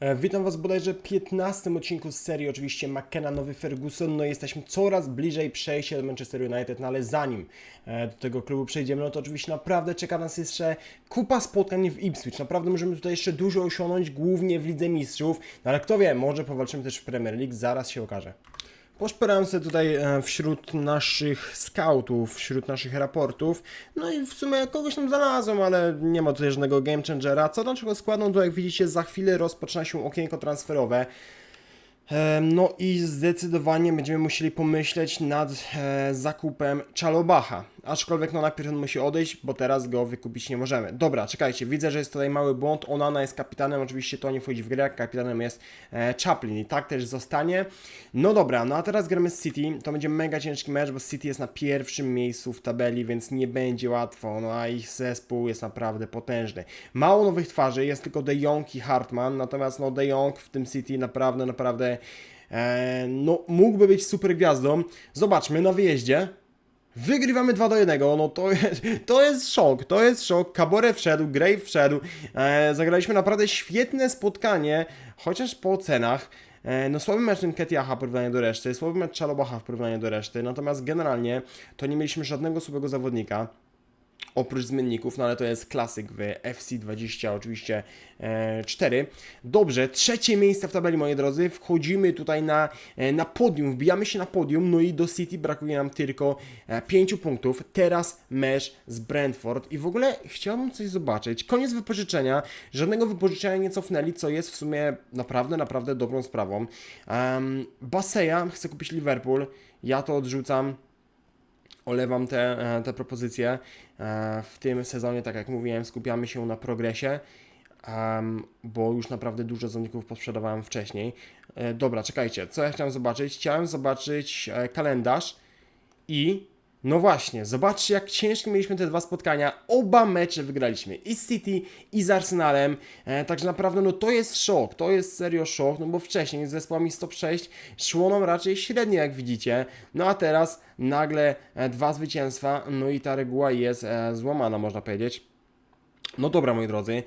E, Witam Was w bodajże 15 odcinku z serii, oczywiście McKenna, nowy Ferguson. No jesteśmy coraz bliżej przejścia do Manchester United, no ale zanim e, do tego klubu przejdziemy, no to oczywiście naprawdę czeka nas jeszcze kupa spotkań w Ipswich. Naprawdę możemy tutaj jeszcze dużo osiągnąć, głównie w Lidze Mistrzów, no ale kto wie, może powalczymy też w Premier League, zaraz się okaże. Poszperałem sobie tutaj e, wśród naszych scoutów, wśród naszych raportów, no i w sumie kogoś tam znalazłem, ale nie ma tutaj żadnego game changera. Co naszego składu, no to jak widzicie, za chwilę rozpoczyna się okienko transferowe. E, No i zdecydowanie będziemy musieli pomyśleć nad e, zakupem Czalobacha. Aczkolwiek no najpierw on musi odejść, bo teraz go wykupić nie możemy. Dobra, czekajcie, widzę, że jest tutaj mały błąd. Onana jest kapitanem, oczywiście to nie wchodzi w grę, jak kapitanem jest e, Chaplin i tak też zostanie. No dobra, no a teraz gramy z City. To będzie mega ciężki mecz, bo City jest na pierwszym miejscu w tabeli, więc nie będzie łatwo. No a ich zespół jest naprawdę potężny. Mało nowych twarzy, jest tylko De Jong i Hartman, natomiast no De Jong w tym City naprawdę, naprawdę e, no mógłby być super gwiazdą. Zobaczmy na wyjeździe. Wygrywamy 2 do 1, no to jest, to jest szok, to jest szok. Kabore wszedł, Grave wszedł. E, zagraliśmy naprawdę świetne spotkanie, chociaż po ocenach. E, no słaby mecz Nketiaha w porównaniu do reszty, słaby mecz Czalobacha w porównaniu do reszty, natomiast generalnie to nie mieliśmy żadnego słabego zawodnika oprócz zmienników, no ale to jest klasyk w FC20 oczywiście e, 4. Dobrze, trzecie miejsce w tabeli moi drodzy, wchodzimy tutaj na, e, na podium, wbijamy się na podium, no i do City brakuje nam tylko e, 5 punktów, teraz mecz z Brentford. I w ogóle chciałbym coś zobaczyć, koniec wypożyczenia, żadnego wypożyczenia nie cofnęli, co jest w sumie naprawdę, naprawdę dobrą sprawą. Um, Baseja chce kupić Liverpool, ja to odrzucam, olewam te, e, te propozycje. E, W tym sezonie, tak jak mówiłem, skupiamy się na progresie, bo już naprawdę dużo zawodników posprzedawałem wcześniej. E, Dobra, czekajcie, co ja chciałem zobaczyć? Chciałem zobaczyć kalendarz i no właśnie, zobaczcie jak ciężkie mieliśmy te dwa spotkania. Oba mecze wygraliśmy i z City, i z Arsenalem. E, także naprawdę no to jest szok, to jest serio szok, no bo wcześniej z zespołami 106 szło nam raczej średnio jak widzicie. No a teraz nagle e, dwa zwycięstwa, no i ta reguła jest e, złamana można powiedzieć. No dobra, moi drodzy.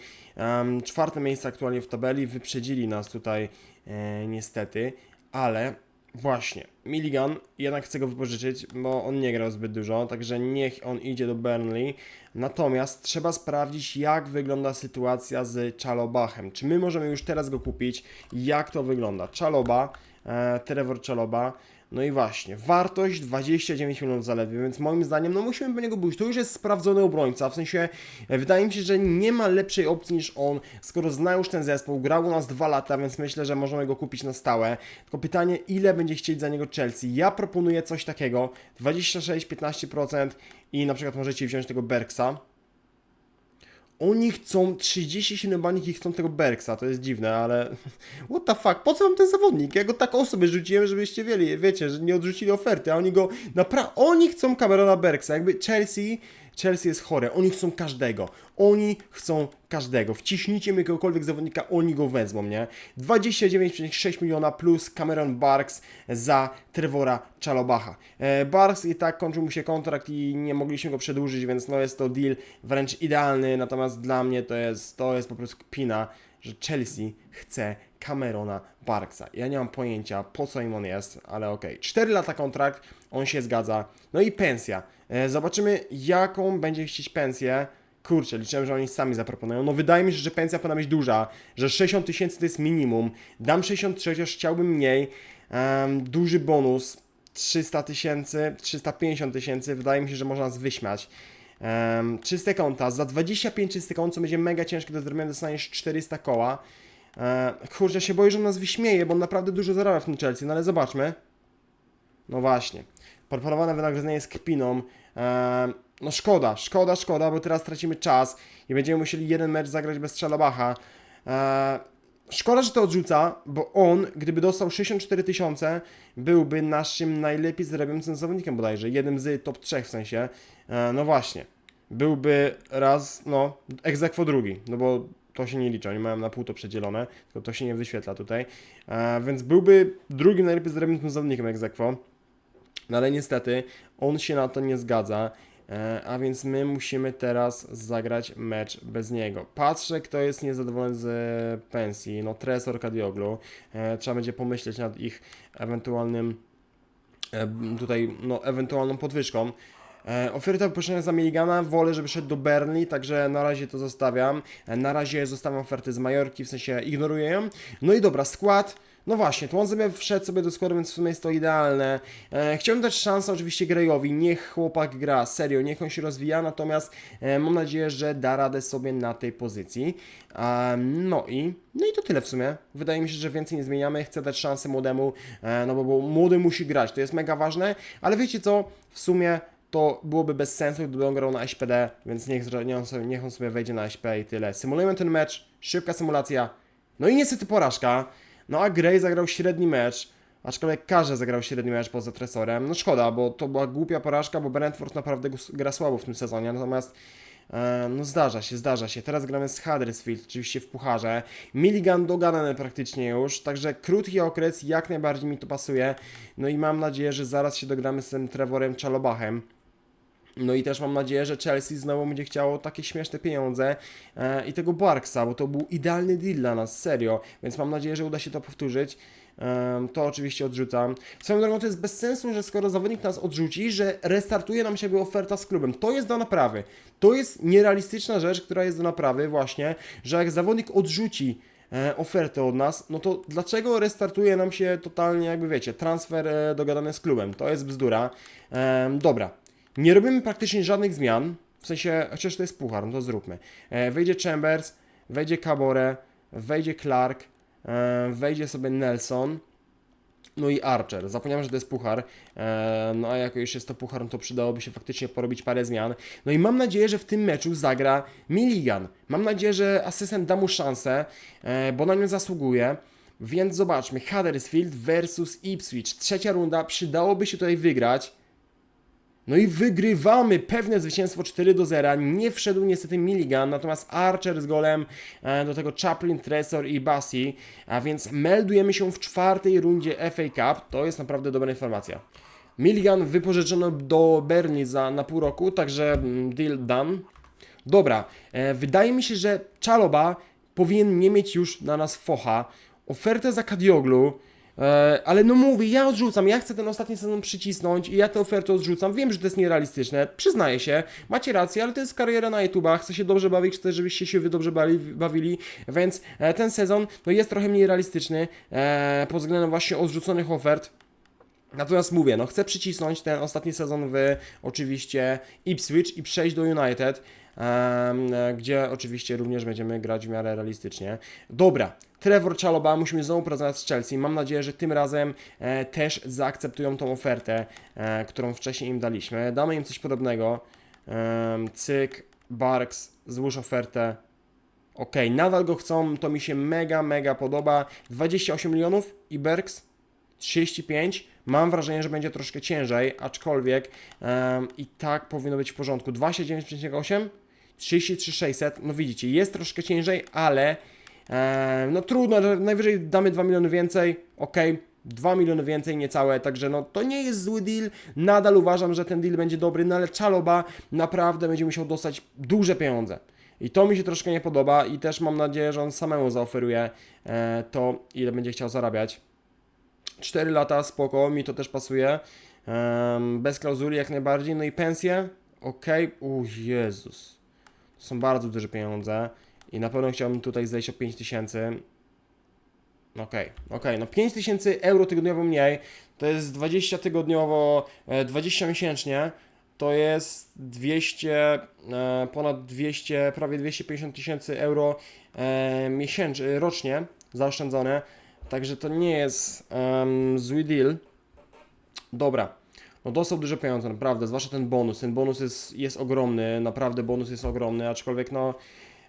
Czwarte miejsce aktualnie w tabeli. Wyprzedzili nas tutaj e, niestety, ale właśnie, Milligan jednak chce go wypożyczyć, bo on nie grał zbyt dużo, także niech on idzie do Burnley. Natomiast trzeba sprawdzić, jak wygląda sytuacja z Czalobachem. Czy my możemy już teraz go kupić? Jak to wygląda? Czaloba, e, Trevor Czaloba. No i właśnie, wartość 29 milionów zaledwie, więc moim zdaniem, no musimy po niego pójść. To już jest sprawdzony obrońca, w sensie e, wydaje mi się, że nie ma lepszej opcji niż on, skoro zna już ten zespół, grał u nas dwa lata, więc myślę, że możemy go kupić na stałe. Tylko pytanie, ile będzie chcieć za niego Chelsea? Ja proponuję coś takiego, 26-15% i na przykład możecie wziąć tego Berksa. Oni chcą 37 banik i chcą tego Berksa, to jest dziwne, ale what the fuck, po co wam ten zawodnik? Ja go tak o rzuciłem, żebyście wieli, wiecie, że nie odrzucili oferty, a oni go naprawdę, oni chcą Camerona Berksa, jakby Chelsea, Chelsea jest chore, oni chcą każdego, oni chcą każdego, wciśnijcie mi jakiegokolwiek zawodnika, oni go wezmą, nie? 29,6 miliona plus Cameron Barks za Trevora Czalobacha. E, Barks i tak kończył mu się kontrakt i nie mogliśmy go przedłużyć, więc no jest to deal wręcz idealny, natomiast dla mnie to jest, to jest po prostu kpina, że Chelsea chce Camerona Barksa. Ja nie mam pojęcia, po co im on jest, ale okej. 4 lata kontrakt, on się zgadza. No i pensja. E, Zobaczymy, jaką będzie chcieć pensję. Kurczę, liczyłem, że oni sami zaproponują. No wydaje mi się, że pensja powinna być duża, że 60 tysięcy to jest minimum. Dam 63, chociaż chciałbym mniej. Em, duży bonus, 300 tysięcy, 350 tysięcy, wydaje mi się, że można nas wyśmiać. Um, czyste konta, za 25 czyste kont, co będzie mega ciężkie do zrobienia, dostaniesz 400 koła. E, kurczę, się boję, że on nas wyśmieje, bo on naprawdę dużo zarabia w tym Chelsea, no ale zobaczmy. No właśnie. Proponowane wynagrodzenie jest kpiną. No szkoda, szkoda, szkoda, bo teraz tracimy czas i będziemy musieli jeden mecz zagrać bez Czalabacha. E, szkoda, że to odrzuca, bo on, gdyby dostał 64 tysiące, byłby naszym najlepiej zarabiającym zawodnikiem bodajże. Jednym z top 3 w sensie. No właśnie. Byłby raz, no, egzekwo drugi, no bo to się nie liczy, oni mają na pół to przedzielone, tylko to się nie wyświetla tutaj. Więc byłby drugim najlepiej zarabiającym zawodnikiem egzekwo. No ale niestety on się na to nie zgadza. E, a więc my musimy teraz zagrać mecz bez niego. Patrzę, kto jest niezadowolony z e, pensji. No, Tresor Kadioglu. E, trzeba będzie pomyśleć nad ich ewentualnym tutaj, no, ewentualną podwyżką. Oferta wypuszczenia za Miligana, wolę, żeby szedł do Burnley, także na razie to zostawiam. Na razie zostawiam oferty z Majorki, w sensie ignoruję ją. No i dobra, skład. No właśnie, tu on sobie wszedł sobie do składu, więc w sumie jest to idealne. E, chciałbym dać szansę oczywiście Greyowi, niech chłopak gra, serio, niech on się rozwija, natomiast e, mam nadzieję, że da radę sobie na tej pozycji. E, no i, no i to tyle w sumie. Wydaje mi się, że więcej nie zmieniamy, chcę dać szansę młodemu, e, no bo, bo młody musi grać, to jest mega ważne, ale wiecie co, w sumie to byłoby bez sensu, gdyby on grał na SPD, więc niech, on sobie, niech on sobie wejdzie na SP i tyle. Symulujemy ten mecz, szybka symulacja, no i niestety porażka. No a Gray zagrał średni mecz, aczkolwiek każdy zagrał średni mecz poza Tresorem. No szkoda, bo to była głupia porażka, bo Brentford naprawdę gra słabo w tym sezonie, natomiast e, no zdarza się, zdarza się. Teraz gramy z Huddersfield, oczywiście w pucharze. Milligan dogadany praktycznie już, także krótki okres, jak najbardziej mi to pasuje. No i mam nadzieję, że zaraz się dogramy z tym Trevorem Chalobachem. No i też mam nadzieję, że Chelsea znowu będzie chciało takie śmieszne pieniądze e, i tego Barksa, bo to był idealny deal dla nas, serio. Więc mam nadzieję, że uda się to powtórzyć. Em, to oczywiście odrzucam. Swoją drogą to jest bez sensu, że skoro zawodnik nas odrzuci, że restartuje nam się oferta z klubem. To jest do naprawy. To jest nierealistyczna rzecz, która jest do naprawy właśnie, że jak zawodnik odrzuci e, ofertę od nas, no to dlaczego restartuje nam się totalnie, jakby wiecie, transfer e, dogadany z klubem? To jest bzdura. Em, dobra, nie robimy praktycznie żadnych zmian, w sensie, chociaż to jest puchar, no to zróbmy. E, wejdzie Chambers, wejdzie Cabore, wejdzie Clark, e, wejdzie sobie Nelson, no i Archer. Zapomniałem, że to jest puchar, e, no a jako już jest to puchar, no to przydałoby się faktycznie porobić parę zmian. No i mam nadzieję, że w tym meczu zagra Milligan. Mam nadzieję, że asystent da mu szansę, bo na nią zasługuje. Więc zobaczmy, Huddersfield versus Ipswich. Trzecia runda, przydałoby się tutaj wygrać. No i wygrywamy pewne zwycięstwo 4 do 0. Nie wszedł niestety Milligan, natomiast Archer z golem, e, do tego Chaplin, Tresor i Bassi, a więc meldujemy się w czwartej rundzie FA Cup. To jest naprawdę dobra informacja. Milligan wypożyczono do Berni za, na pół roku, także mm, deal done. Dobra, e, wydaje mi się, że Czaloba powinien nie mieć już na nas focha. Ofertę za Kadioglu, ale no mówię, ja odrzucam, ja chcę ten ostatni sezon przycisnąć i ja tę ofertę odrzucam. Wiem, że to jest nierealistyczne, przyznaję się, macie rację, ale to jest kariera na YouTubach, chcę się dobrze bawić, chcę, żebyście się wy dobrze bawili, więc e, ten sezon no, jest trochę mniej realistyczny e, pod względem właśnie odrzuconych ofert. Natomiast mówię, no chcę przycisnąć ten ostatni sezon w oczywiście Ipswich i przejść do United, e, gdzie oczywiście również będziemy grać w miarę realistycznie. Dobra, Trevor Chaloba, musimy znowu porozmawiać z Chelsea. Mam nadzieję, że tym razem e, też zaakceptują tą ofertę, e, którą wcześniej im daliśmy. Damy im coś podobnego. Cyk, Barks, złóż ofertę. Ok, nadal go chcą, to mi się mega, mega podoba. 28 milionów i Berks 35. Mam wrażenie, że będzie troszkę ciężej, aczkolwiek em, i tak powinno być w porządku. 29,8, 33,600. No widzicie, jest troszkę ciężej, ale em, no trudno, że najwyżej damy 2 miliony więcej. Ok, 2 miliony więcej, niecałe, także no to nie jest zły deal. Nadal uważam, że ten deal będzie dobry, no ale Czaloba naprawdę będzie musiał dostać duże pieniądze. I to mi się troszkę nie podoba i też mam nadzieję, że on samemu zaoferuje e, to, ile będzie chciał zarabiać. 4 lata, spoko, mi to też pasuje. Em, bez klauzuli jak najbardziej. No i pensje, ok. U Jezus. Są bardzo duże pieniądze. I na pewno chciałbym tutaj zejść o 5000. Okej, okej, no 5000 euro tygodniowo mniej, to jest 20 tygodniowo, e, 20 miesięcznie, to jest 200, e, ponad 200, prawie 250 tysięcy euro e, miesięcznie, rocznie zaoszczędzone, także to nie jest em, zły deal. Dobra, no dostał duże pieniądze, naprawdę, zwłaszcza ten bonus, ten bonus jest, jest ogromny, naprawdę bonus jest ogromny, aczkolwiek no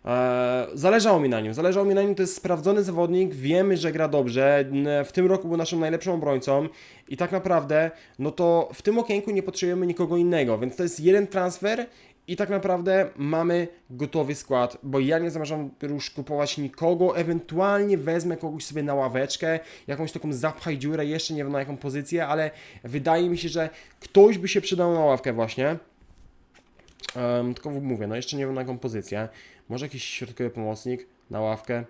E, zależało mi na nim, zależało mi na nim, to jest sprawdzony zawodnik, wiemy, że gra dobrze, w tym roku był naszym najlepszym obrońcą i tak naprawdę, no to w tym okienku nie potrzebujemy nikogo innego, więc to jest jeden transfer i tak naprawdę mamy gotowy skład, bo ja nie zamierzam już kupować nikogo, ewentualnie wezmę kogoś sobie na ławeczkę, jakąś taką zapchaj dziurę, jeszcze nie wiem na jaką pozycję, ale wydaje mi się, że ktoś by się przydał na ławkę właśnie. Em, tylko mówię, no jeszcze nie wiem na jaką pozycję. Może jakiś środkowy pomocnik na ławkę.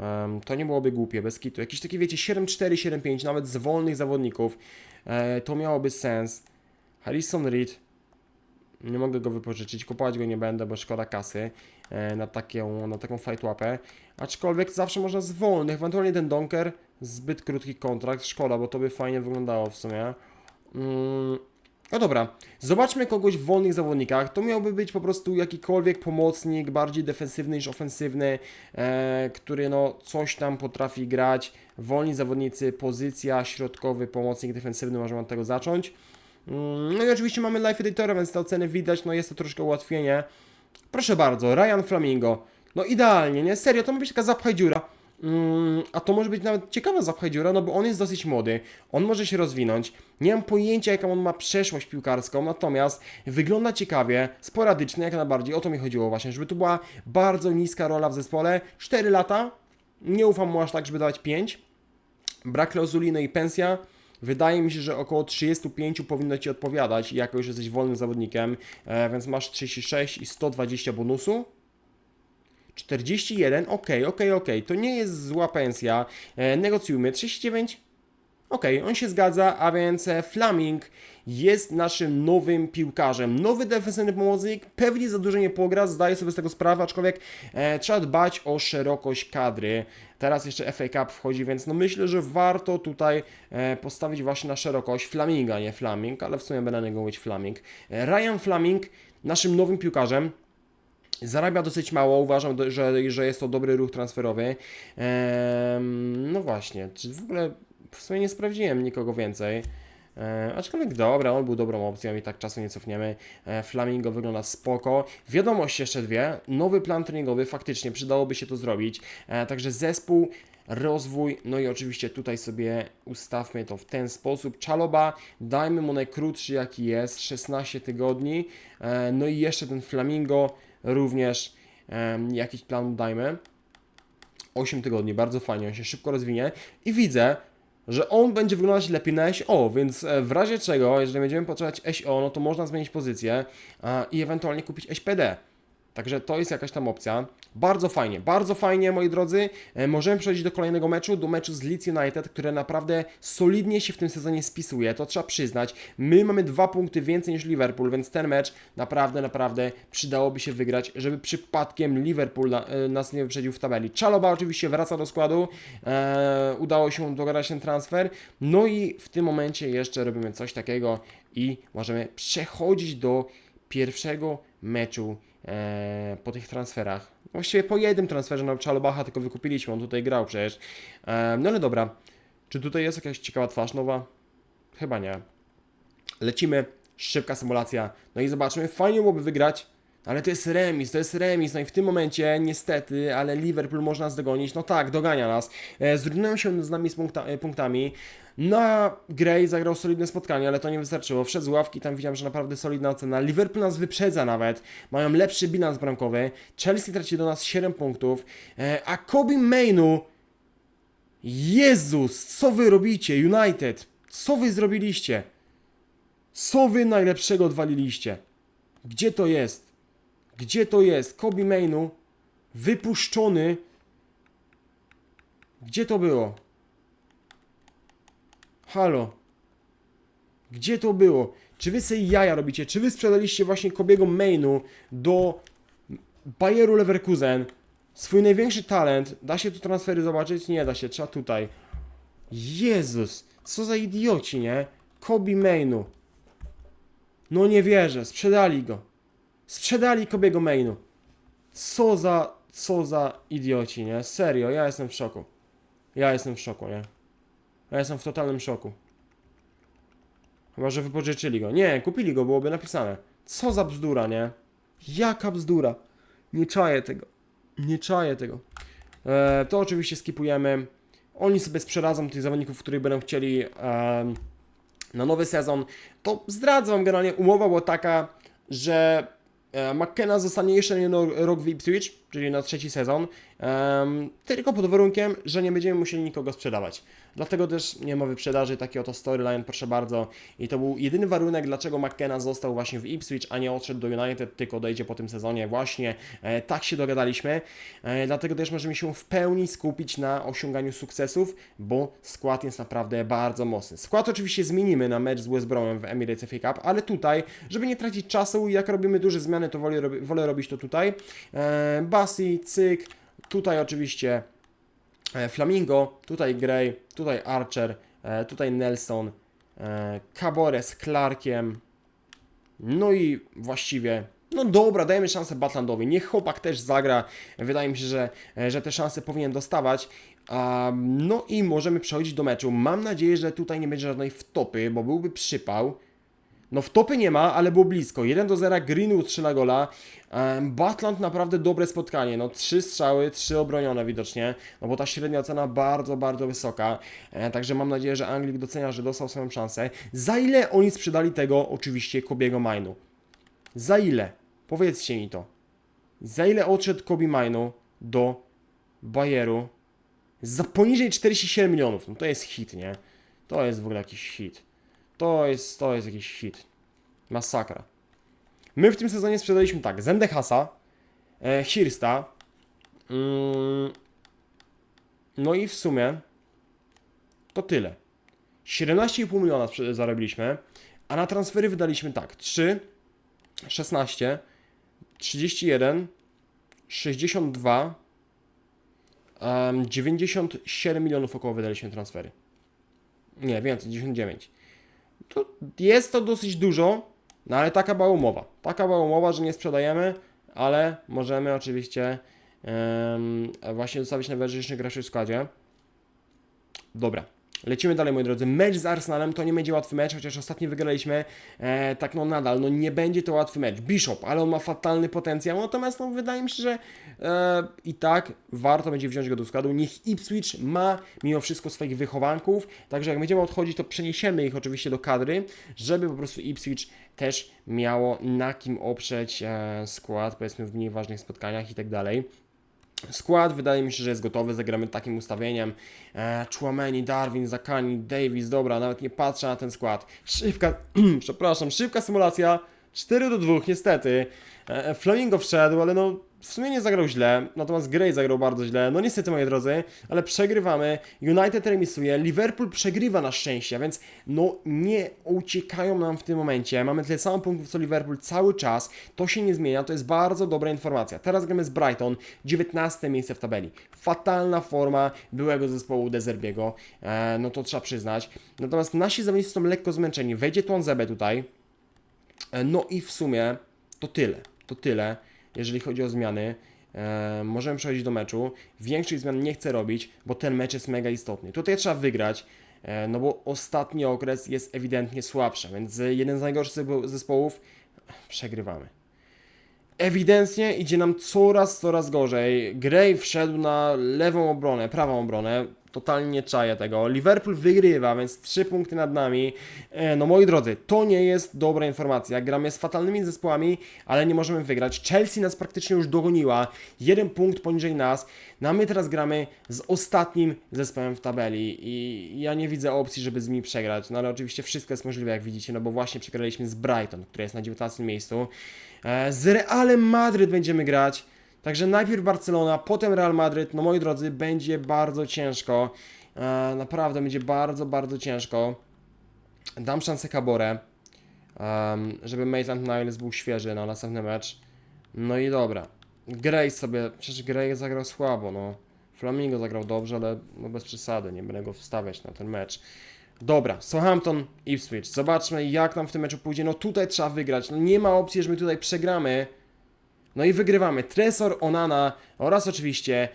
Em, to nie byłoby głupie, bez kitu. Jakiś taki, wiecie, 7-4, 7-5, nawet z wolnych zawodników. E, to miałoby sens. Harrison Reed. Nie mogę go wypożyczyć, kupować go nie będę, bo szkoda kasy e, na, taką, na taką fight łapę. Aczkolwiek zawsze można z wolnych, ewentualnie ten Donker, zbyt krótki kontrakt, szkoda, bo to by fajnie wyglądało w sumie. Mm, no dobra, zobaczmy kogoś w wolnych zawodnikach. To miałby być po prostu jakikolwiek pomocnik, bardziej defensywny niż ofensywny, e, który no coś tam potrafi grać. Wolni zawodnicy, pozycja, środkowy, pomocnik defensywny, możemy od tego zacząć. Mm, No i oczywiście mamy live editora, więc te oceny widać, no jest to troszkę ułatwienie. Proszę bardzo, Ryan Flamingo. No idealnie, nie? Serio, to ma być taka zapchaj dziura. Mm, a to może być nawet ciekawa zapchaj dziura, no bo on jest dosyć młody, on może się rozwinąć. Nie mam pojęcia, jaką on ma przeszłość piłkarską, natomiast wygląda ciekawie, sporadycznie, jak najbardziej. O to mi chodziło właśnie, żeby to była bardzo niska rola w zespole. 4 lata, nie ufam mu aż tak, żeby dawać 5. Brak klauzuli, no i pensja. Wydaje mi się, że około 35 powinno Ci odpowiadać, jako że jesteś wolnym zawodnikiem, e, więc masz 36 i 120 bonusu. 41, ok, ok, ok, to nie jest zła pensja. E, negocjujmy 39. Ok, on się zgadza, a więc e, Flaming jest naszym nowym piłkarzem. Nowy defensywny pomocnik, pewnie za dużo nie pogra, zdaję sobie z tego sprawę, aczkolwiek e, trzeba dbać o szerokość kadry. Teraz jeszcze FA Cup wchodzi, więc no myślę, że warto tutaj e, postawić właśnie na szerokość Flaminga, nie Flaming, ale w sumie będę niego mówić Flaming. E, Ryan Flaming, naszym nowym piłkarzem. Zarabia dosyć mało, uważam, że, że jest to dobry ruch transferowy. No właśnie, czy w ogóle w sumie nie sprawdziłem nikogo więcej. E, aczkolwiek dobra, on był dobrą opcją i tak czasu nie cofniemy. E, Flamingo wygląda spoko. Wiadomość jeszcze dwie. Nowy plan treningowy, faktycznie przydałoby się to zrobić. E, także zespół, rozwój, no i oczywiście tutaj sobie ustawmy to w ten sposób. Czaloba, dajmy mu najkrótszy jaki jest, 16 tygodni. E, no i jeszcze ten Flamingo również em, jakiś plan dajmy. 8 tygodni, bardzo fajnie, on się szybko rozwinie i widzę, że on będzie wyglądać lepiej na SO, więc e, w razie czego, jeżeli będziemy potrzebować SO, no to można zmienić pozycję i ewentualnie kupić SPD. Także to jest jakaś tam opcja. Bardzo fajnie, bardzo fajnie, moi drodzy. E, Możemy przejść do kolejnego meczu, do meczu z Leeds United, które naprawdę solidnie się w tym sezonie spisuje, to trzeba przyznać. My mamy dwa punkty więcej niż Liverpool, więc ten mecz naprawdę, naprawdę przydałoby się wygrać, żeby przypadkiem Liverpool na, e, nas nie wyprzedził w tabeli. Czaloba oczywiście wraca do składu, e, udało się dogadać ten transfer, no i w tym momencie jeszcze robimy coś takiego i możemy przechodzić do pierwszego meczu e, po tych transferach. Właściwie po jednym transferze na Czalobacha tylko wykupiliśmy, on tutaj grał przecież. E, no ale dobra, czy tutaj jest jakaś ciekawa twarz nowa? Chyba nie. Lecimy, szybka symulacja, no i zobaczmy, fajnie byłoby wygrać, ale to jest remis, to jest remis, no i w tym momencie niestety, ale Liverpool można nas dogonić, no tak, dogania nas. E, zrównują się z nami z punkta, e, punktami, no Gray zagrał solidne spotkanie, ale to nie wystarczyło. Wszedł z ławki, tam widziałem, że naprawdę solidna ocena. Liverpool nas wyprzedza nawet, mają lepszy bilans bramkowy. Chelsea traci do nas 7 punktów, e, a Kobe Mainu, Jezus, co wy robicie, United? Co wy zrobiliście? Co wy najlepszego odwaliliście? Gdzie to jest? Gdzie to jest? Kobe Mainu wypuszczony. Gdzie to było? Halo. Gdzie to było? Czy wy sobie jaja robicie? Czy wy sprzedaliście właśnie Kobiego Mainu do Bayeru Leverkusen? Swój największy talent. Da się tu transfery zobaczyć? Nie da się. Trzeba tutaj. Jezus. Co za idioci, nie? Kobe Mainu. No nie wierzę. Sprzedali go. Sprzedali Kobiego Mainu. Co za, co za idioci, nie? Serio, ja jestem w szoku. Ja jestem w szoku, nie? Ja jestem w totalnym szoku. Chyba, że wypożyczyli go. Nie, kupili go, byłoby napisane. Co za bzdura, nie? Jaka bzdura. Nie czaję tego. Nie czaję tego. E, to oczywiście skipujemy. Oni sobie sprzedadzą tych zawodników, których będą chcieli em, na nowy sezon. To zdradzam generalnie. Umowa była taka, że e, McKenna zostanie jeszcze jeden rok w Ipswich, czyli na trzeci sezon. em, tylko pod warunkiem, że nie będziemy musieli nikogo sprzedawać. Dlatego też nie ma wyprzedaży, taki oto storyline, proszę bardzo. I to był jedyny warunek, dlaczego McKenna został właśnie w Ipswich, a nie odszedł do United, tylko odejdzie po tym sezonie. Właśnie e, tak się dogadaliśmy. E, dlatego też możemy się w pełni skupić na osiąganiu sukcesów, bo skład jest naprawdę bardzo mocny. Skład oczywiście zmienimy na mecz z West Bromem w Emirates FA Cup, ale tutaj, żeby nie tracić czasu, jak robimy duże zmiany, to wolę, wolę robić to tutaj. E, Basi, cyk, tutaj oczywiście e, Flamingo, tutaj Gray, tutaj Archer, e, tutaj Nelson, e, Cabore z Clarkiem, no i właściwie, no dobra, dajemy szansę Batlandowi. Niech chłopak też zagra. Wydaje mi się, że, że te szanse powinien dostawać. No i możemy przechodzić do meczu. Mam nadzieję, że tutaj nie będzie żadnej wtopy, bo byłby przypał. No wtopy nie ma, ale było blisko. 1 do 0, Greenwood strzela gola. Batland naprawdę dobre spotkanie. No trzy strzały, trzy obronione widocznie. No bo ta średnia ocena bardzo, bardzo wysoka. E, także mam nadzieję, że Anglik docenia, że dostał swoją szansę. Za ile oni sprzedali tego oczywiście Kobiego Majnu? Za ile? Powiedzcie mi to. Za ile odszedł Kobe Majnu do Bayeru? Za poniżej 47 milionów. No to jest hit, nie? To jest w ogóle jakiś hit. To jest, to jest jakiś hit. Masakra. My w tym sezonie sprzedaliśmy tak, Zendehasa, e, Hirsta, mm, no i w sumie to tyle. 17,5 miliona zarobiliśmy, a na transfery wydaliśmy tak, 3, 16, 31, 62, em, 97 milionów około wydaliśmy transfery. Nie, więcej, 99. To jest to dosyć dużo, no ale taka była umowa. Taka była umowa, że nie sprzedajemy, ale możemy oczywiście właśnie zostawić najważniejszych graczy w składzie. Dobra. Lecimy dalej, moi drodzy. Mecz z Arsenalem to nie będzie łatwy mecz, chociaż ostatnio wygraliśmy. E, tak, no nadal, no nie będzie to łatwy mecz. Bishop, ale on ma fatalny potencjał, natomiast no, wydaje mi się, że e, i tak warto będzie wziąć go do składu. Niech Ipswich ma mimo wszystko swoich wychowanków, także jak będziemy odchodzić, to przeniesiemy ich oczywiście do kadry, żeby po prostu Ipswich też miało na kim oprzeć e, skład, powiedzmy w mniej ważnych spotkaniach i tak dalej. Skład wydaje mi się, że jest gotowy, zagramy takim ustawieniem. E, Darwin, Zakani, Davis, dobra, nawet nie patrzę na ten skład. Szybka, przepraszam, szybka symulacja, 4 do 2 niestety. E, Flamingo wszedł, ale no w sumie nie zagrał źle, natomiast Gray zagrał bardzo źle. No niestety, moi drodzy, ale przegrywamy. United remisuje, Liverpool przegrywa na szczęście, więc no nie uciekają nam w tym momencie. Mamy tyle samo punktów co Liverpool cały czas. To się nie zmienia, to jest bardzo dobra informacja. Teraz gramy z Brighton, 19 miejsce w tabeli. Fatalna forma byłego zespołu Dezerbiego, e, no to trzeba przyznać. Natomiast nasi zawodnicy są lekko zmęczeni. Wejdzie Tuanzebe tutaj. E, No i w sumie to tyle. To tyle, jeżeli chodzi o zmiany. E, możemy przechodzić do meczu. Większych zmian nie chcę robić, bo ten mecz jest mega istotny. Tutaj trzeba wygrać, e, no bo ostatni okres jest ewidentnie słabszy, więc jeden z najgorszych zespo- zespołów przegrywamy. Ewidentnie idzie nam coraz, coraz gorzej. Gray wszedł na lewą obronę, prawą obronę. Totalnie nie czaję tego. Liverpool wygrywa, więc 3 punkty nad nami. E, No moi drodzy, to nie jest dobra informacja. Gramy z fatalnymi zespołami, ale nie możemy wygrać. Chelsea nas praktycznie już dogoniła. Jeden punkt poniżej nas. No a my teraz gramy z ostatnim zespołem w tabeli i ja nie widzę opcji, żeby z nimi przegrać. No ale oczywiście wszystko jest możliwe, jak widzicie, no bo właśnie przegraliśmy z Brighton, który jest na 19 miejscu. E, Z Realem Madryt będziemy grać. Także najpierw Barcelona, potem Real Madryt. No moi drodzy, będzie bardzo ciężko. E, naprawdę będzie bardzo, bardzo ciężko. Dam szansę Caborę, em, żeby Maitland Niles był świeży na następny mecz. No i dobra. Gray sobie, przecież Gray zagrał słabo, no. Flamingo zagrał dobrze, ale no bez przesady, nie będę go wstawiać na ten mecz. Dobra, Southampton, Ipswich. Zobaczmy, jak nam w tym meczu pójdzie. No tutaj trzeba wygrać. No nie ma opcji, że my tutaj przegramy. No i wygrywamy. Tresor, Onana oraz oczywiście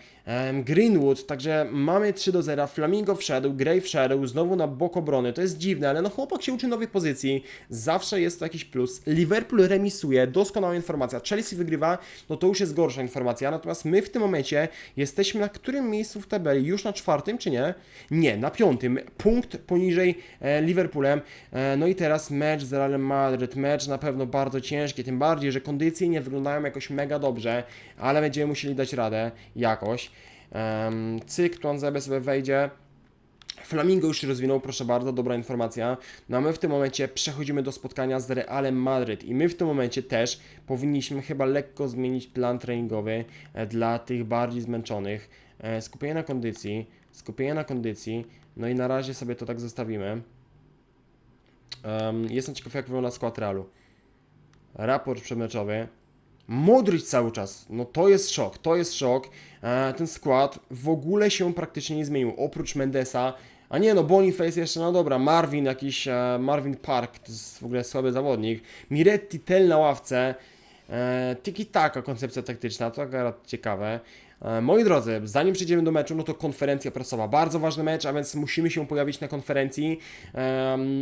Greenwood, także mamy 3 do 0, Flamingo wszedł, Gray wszedł, znowu na bok obrony, to jest dziwne, ale no chłopak się uczy nowej pozycji, zawsze jest to jakiś plus. Liverpool remisuje, doskonała informacja, Chelsea wygrywa, no to już jest gorsza informacja, natomiast my w tym momencie jesteśmy na którym miejscu w tabeli? Już na czwartym, czy nie? Nie, na piątym, punkt poniżej e, Liverpoolem, e, no i teraz mecz z Realem Madryt, mecz na pewno bardzo ciężki, tym bardziej, że kondycje nie wyglądają jakoś mega dobrze, ale będziemy musieli dać radę jakoś. Um, cyk, Tuanzebe sobie wejdzie. Flamingo już się rozwinął, proszę bardzo, dobra informacja. No a my w tym momencie przechodzimy do spotkania z Realem Madryt i my w tym momencie też powinniśmy chyba lekko zmienić plan treningowy e, dla tych bardziej zmęczonych. E, Skupienie na kondycji, skupienie na kondycji, no i na razie sobie to tak zostawimy. Um, jestem ciekaw jak wygląda skład Realu. Raport przemeczowy. Modryć cały czas, no to jest szok, to jest szok. E, ten skład w ogóle się praktycznie nie zmienił, oprócz Mendesa. A nie no, Boniface jeszcze, no dobra, Marvin jakiś, e, Marvin Park, to jest w ogóle słaby zawodnik. Miretti, Tel na ławce. E, Tiki taka koncepcja taktyczna, to akurat ciekawe. E, moi drodzy, zanim przejdziemy do meczu, no to konferencja prasowa. Bardzo ważny mecz, a więc musimy się pojawić na konferencji.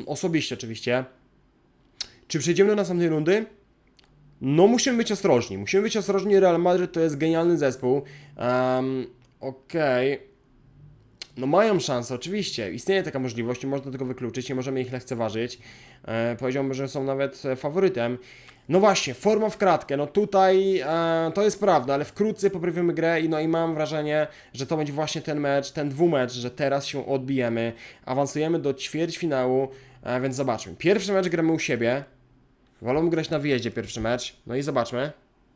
Osobiście oczywiście. Czy przejdziemy do następnej rundy? No, musimy być ostrożni. Musimy być ostrożni. Real Madrid to jest genialny zespół. Um, Okej. No, mają szansę, oczywiście. Istnieje taka możliwość, nie można tego wykluczyć, nie możemy ich lekceważyć. E, powiedziałbym, że są nawet e, faworytem. No właśnie, forma w kratkę. No tutaj e, to jest prawda, ale wkrótce poprawimy grę i no i mam wrażenie, że to będzie właśnie ten mecz, ten dwumecz, że teraz się odbijemy. Awansujemy do ćwierćfinału, e, więc zobaczmy. Pierwszy mecz gramy u siebie. Wolą grać na wyjeździe pierwszy mecz. No i zobaczmy.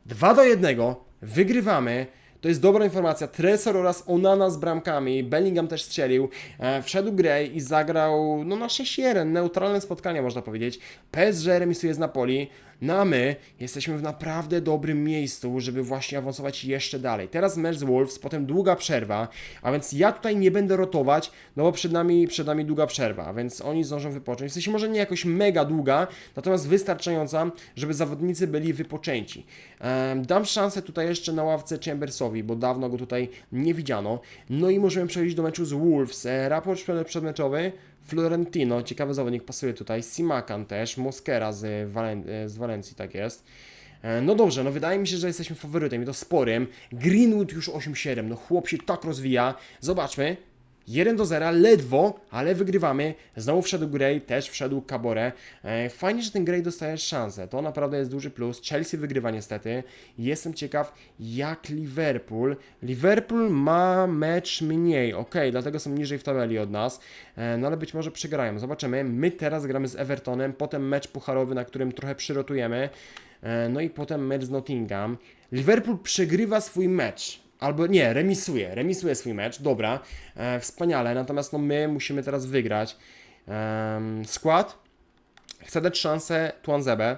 2 do 1. Wygrywamy. To jest dobra informacja. Tresor oraz Onana z bramkami. Bellingham też strzelił. E, wszedł Gray i zagrał no, na 6-1. Neutralne spotkanie można powiedzieć. PSG remisuje z Napoli. No a my jesteśmy w naprawdę dobrym miejscu, żeby właśnie awansować jeszcze dalej. Teraz mecz z Wolves, potem długa przerwa, a więc ja tutaj nie będę rotować, no bo przed nami, przed nami długa przerwa, a więc oni zdążą wypocząć. W sensie może nie jakoś mega długa, natomiast wystarczająca, żeby zawodnicy byli wypoczęci. Em, dam szansę tutaj jeszcze na ławce Chambersowi, bo dawno go tutaj nie widziano. No i możemy przejść do meczu z Wolves. E, raport przed- przedmeczowy. Florentino, ciekawy zawodnik, pasuje tutaj. Simakan też, Moskera z, Walen- z Walencji, tak jest. E, No dobrze, no wydaje mi się, że jesteśmy faworytem i to sporym. Greenwood już 8-7, no chłop się tak rozwija. Zobaczmy. 1 do 0, ledwo, ale wygrywamy. Znowu wszedł Gray, też wszedł Cabore. E, Fajnie, że ten Gray dostaje szansę. To naprawdę jest duży plus. Chelsea wygrywa niestety. Jestem ciekaw, jak Liverpool. Liverpool ma mecz mniej, ok, dlatego są niżej w tabeli od nas. E, No ale być może przegrają. Zobaczymy. My teraz gramy z Evertonem, potem mecz pucharowy, na którym trochę przyrotujemy. E, No i potem mecz z Nottingham. Liverpool przegrywa swój mecz. Albo nie, remisuje, remisuje swój mecz, dobra, e, wspaniale, natomiast no my musimy teraz wygrać. Em, skład, chcę dać szansę Tuanzebe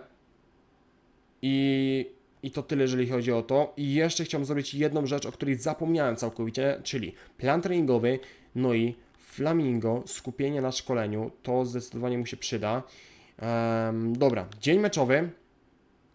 i, i to tyle, jeżeli chodzi o to. I jeszcze chciałbym zrobić jedną rzecz, o której zapomniałem całkowicie, czyli plan treningowy, no i Flamingo, skupienie na szkoleniu, to zdecydowanie mu się przyda. Dobra, dzień meczowy,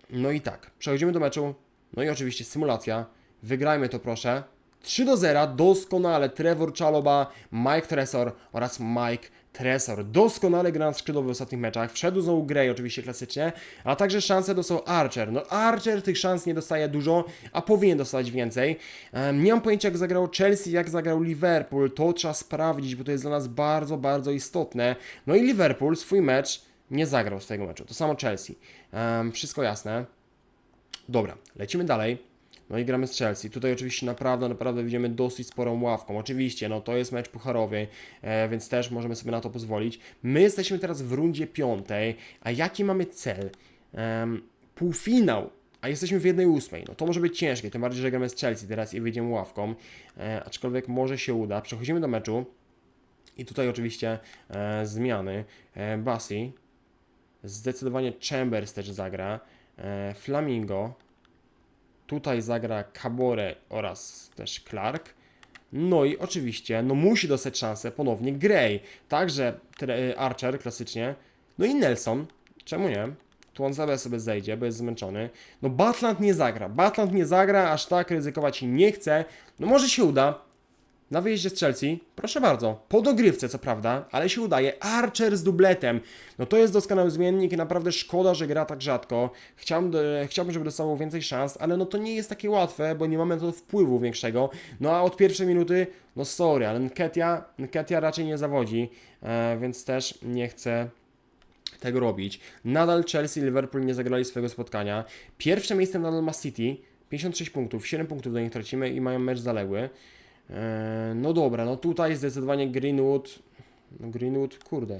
no i tak, przechodzimy do meczu, no i oczywiście symulacja. Wygrajmy to proszę. 3 do 0, doskonale. Trevor Chaloba, Mike Tresor oraz Mike Tresor. Doskonale gra na skrzydłowy w ostatnich meczach. Wszedł znowu Gray oczywiście klasycznie, a także szanse dostał Archer. No Archer tych szans nie dostaje dużo, a powinien dostać więcej. Um, nie mam pojęcia jak zagrał Chelsea, jak zagrał Liverpool. To trzeba sprawdzić, bo to jest dla nas bardzo, bardzo istotne. No i Liverpool swój mecz nie zagrał z tego meczu. To samo Chelsea. Um, wszystko jasne. Dobra, lecimy dalej. No i gramy z Chelsea. Tutaj oczywiście naprawdę, naprawdę widzimy dosyć sporą ławką. Oczywiście, no to jest mecz pucharowy, e, więc też możemy sobie na to pozwolić. My jesteśmy teraz w rundzie piątej, a jaki mamy cel? Em, półfinał, a jesteśmy w jednej ósmej. No to może być ciężkie, tym bardziej, że gramy z Chelsea teraz i wyjdziemy ławką, e, aczkolwiek może się uda. Przechodzimy do meczu i tutaj oczywiście e, zmiany. E, Basi, zdecydowanie Chambers też zagra, e, Flamingo, Tutaj zagra Cabore oraz też Clark. No i oczywiście, no musi dostać szansę ponownie Gray. Także tre- Archer klasycznie. No i Nelson. Czemu nie? Tuanzebe sobie zejdzie, bo jest zmęczony. No Batland nie zagra, Batland nie zagra, aż tak ryzykować nie chce. No może się uda, na wyjeździe z Chelsea, proszę bardzo, po dogrywce co prawda, ale się udaje. Archer z dubletem. No to jest doskonały zmiennik i naprawdę szkoda, że gra tak rzadko. Chciałbym, chciałbym żeby dostawał więcej szans, ale no to nie jest takie łatwe, bo nie mamy na to wpływu większego. No a od pierwszej minuty, no sorry, ale Nketia, Nketia raczej nie zawodzi, e, więc też nie chcę tego robić. Nadal Chelsea i Liverpool nie zagrali swojego spotkania. Pierwsze miejsce nadal ma City, 56 punktów, 7 punktów do nich tracimy i mają mecz zaległy. Eee, No dobra, no tutaj zdecydowanie Greenwood. No Greenwood, kurde.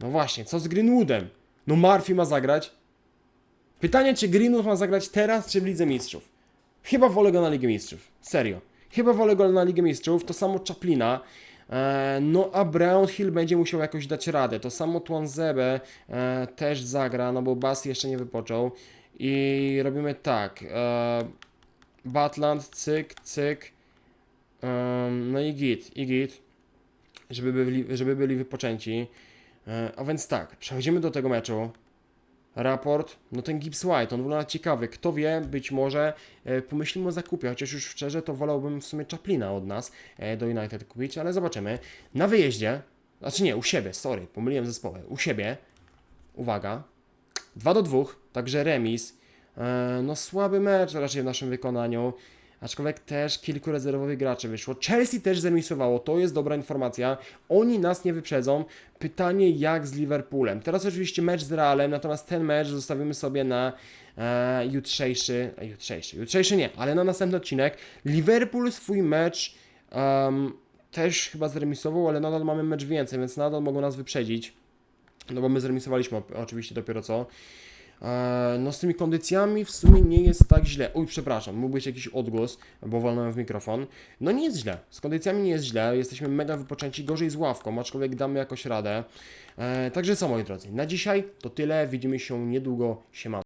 No właśnie, co z Greenwoodem? No Murphy ma zagrać. Pytanie, czy Greenwood ma zagrać teraz, czy w Lidze Mistrzów? Chyba wolę go na Ligę Mistrzów. Serio. Chyba wolę go na Ligę Mistrzów. To samo Chaplina. Eee, no a Brownhill będzie musiał jakoś dać radę. To samo Twanzebe e, też zagra, no bo Bas jeszcze nie wypoczął. I robimy tak. E, Batland, cyk, cyk. No i git, i git, żeby byli, żeby byli wypoczęci. E, a więc tak, przechodzimy do tego meczu. Raport, no ten Gibbs White, on wygląda ciekawy. Kto wie, być może e, pomyślimy o zakupie, chociaż już szczerze to wolałbym w sumie Chaplina od nas e, do United kupić, ale zobaczymy. Na wyjeździe, znaczy nie, u siebie, sorry, pomyliłem zespoły. U siebie, uwaga, 2 do 2, także remis. No słaby mecz raczej w naszym wykonaniu. Aczkolwiek też kilku rezerwowych graczy wyszło. Chelsea też zremisowało, to jest dobra informacja. Oni nas nie wyprzedzą. Pytanie jak z Liverpoolem. Teraz oczywiście mecz z Realem, natomiast ten mecz zostawimy sobie na e, jutrzejszy, e, jutrzejszy, jutrzejszy nie, ale na następny odcinek. Liverpool swój mecz em, też chyba zremisował, ale nadal mamy mecz więcej, więc nadal mogą nas wyprzedzić. No bo my zremisowaliśmy oczywiście dopiero co. Eee, No z tymi kondycjami w sumie nie jest tak źle. Uj, przepraszam, mógł być jakiś odgłos, bo walnąłem w mikrofon. No nie jest źle. Z kondycjami nie jest źle. Jesteśmy mega wypoczęci, gorzej z ławką, aczkolwiek damy jakoś radę. Eee, Także co moi drodzy, na dzisiaj to tyle. Widzimy się niedługo. Siema.